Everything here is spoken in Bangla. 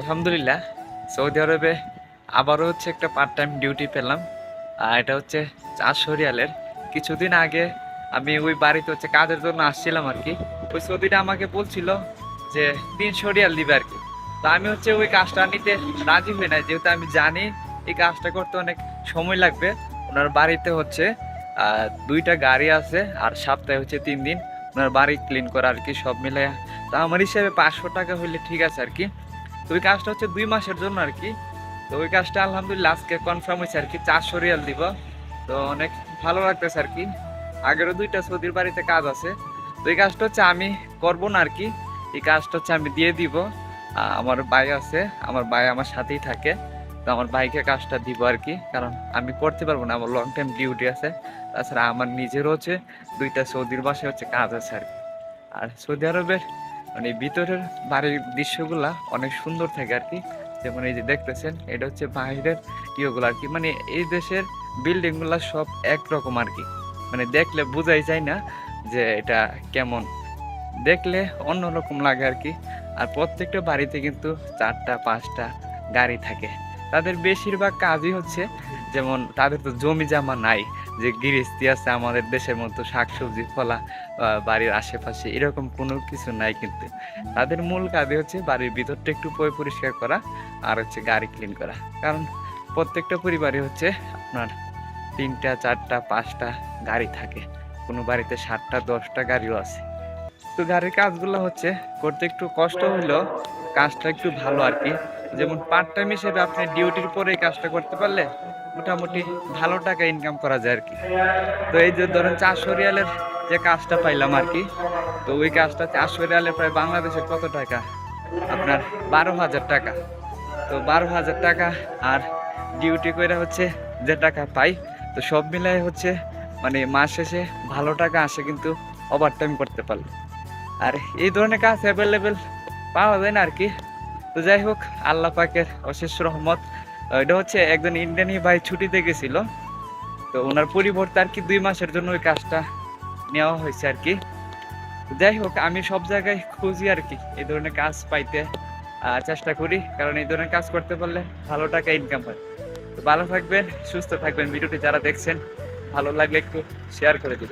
আলহামদুলিল্লাহ, সৌদি আরবে আবারও হচ্ছে একটা পার্ট টাইম ডিউটি পেলাম। আর এটা হচ্ছে চারশো রিয়ালের কিছুদিন আগে আমি ওই বাড়িতে হচ্ছে কাজের জন্য আসছিলাম আর কি। ওই সৌদিটা আমাকে বলছিল যে তিনশো রিয়াল দিবে আর কি। তো আমি হচ্ছে ওই কাজটা নিতে রাজি হই না যেহেতু আমি জানি এই কাজটা করতে অনেক সময় লাগবে। ওনার বাড়িতে হচ্ছে দুইটা গাড়ি আছে আর সপ্তাহে হচ্ছে তিন দিন ওনার বাড়ি ক্লিন করা আর কি সব মিলে তো আমার হিসাবে পাঁচশো টাকা হইলে ঠিক আছে আর কি। তো ওই কাজটা হচ্ছে দুই মাসের জন্য আর কি। তো ওই কাজটা আলহামদুলিল্লাহ আজকে কনফার্ম হয়েছে আর কি, চারশো রিয়াল দিব। তো অনেক ভালো লাগতেছে আর কি। আগেরও দুইটা সৌদির বাড়িতে কাজ আছে। তো এই কাজটা হচ্ছে আমি করব না আর কি। এই কাজটা হচ্ছে আমি দিয়ে দিব। আমার ভাই আছে, আমার ভাই আমার সাথেই থাকে। তো আমার ভাইকে কাজটা দিব আর কি, কারণ আমি করতে পারব না, আমার লং টাইম ডিউটি আছে। তাছাড়া আমার নিজেরও হচ্ছে দুইটা সৌদির বাসায় হচ্ছে কাজ আছে আর কি। আর সৌদি আরবের মানে ভিতরের বাড়ির দৃশ্যগুলা অনেক সুন্দর থাকে আর কি। যেমন এই যে দেখতেছেন, এটা হচ্ছে বাইরের ইয়েগুলো আর কি। মানে এই দেশের বিল্ডিংগুলা সব একরকম আর কি। মানে দেখলে বোঝাই যায় না যে এটা কেমন। দেখলে অন্যরকম লাগে আর কি। আর প্রত্যেকটা বাড়িতে কিন্তু চারটা, পাঁচটা গাড়ি থাকে। তাদের বেশিরভাগ কাজই হচ্ছে, যেমন তাদের তো জমি জামা নাই। যে গৃহস্থী আছে আমাদের দেশের মতো শাকসবজি, ফলা বাড়ির আশেপাশে এরকম কোনো কিছু নাই কিন্তু। তাদের মূল কাজই হচ্ছে বাড়ির ভিতরটা একটু পরিষ্কার করা আর হচ্ছে গাড়ি ক্লিন করা। কারণ প্রত্যেকটা পরিবারে হচ্ছে আপনার তিনটা, চারটা, পাঁচটা গাড়ি থাকে। কোনো বাড়িতে সাতটা, দশটা গাড়িও আছে। তো গাড়ির কাজগুলো হচ্ছে করতে একটু কষ্ট হলেও কাজটা একটু ভালো আর কি। যেমন পার্ট টাইম হিসেবে আপনি ডিউটির পরে এই কাজটা করতে পারলে মোটামুটি ভালো টাকা ইনকাম করা যায় আর কি। তো এই যে ধরেন চারশো রিয়ালের যে কাজটা পাইলাম আর কি, তো ওই কাজটা চারশো রিয়ালে প্রায় বাংলাদেশের কত টাকা? আপনার বারো হাজার টাকা। তো বারো হাজার টাকা আর ডিউটি করে হচ্ছে যে টাকা পাই, তো সব মিলাই হচ্ছে মানে মাস শেষে ভালো টাকা আসে কিন্তু ওভার টাইম করতে পারলে। আর এই ধরনের কাজ অ্যাভেলেবেল পাওয়া যায় না আর কি। তো যাই হোক, আল্লাহ পাকের অশেষ রহমত। এটা হচ্ছে একজন ইন্ডিয়ানি ভাই ছুটিতে গেছিল। তো ওনার পরিবর্তে আর কি দুই মাসের জন্য ওই কাজটা নেওয়া হয়েছে আর কি। যাই হোক, আমি সব জায়গায় খুঁজি আর কি, এই ধরনের কাজ পাইতে চেষ্টা করি। কারণ এই ধরনের কাজ করতে পারলে ভালো টাকা ইনকাম হয়। তো ভালো থাকবেন, সুস্থ থাকবেন। ভিডিওটি যারা দেখছেন, ভালো লাগলে একটু শেয়ার করে দিবেন।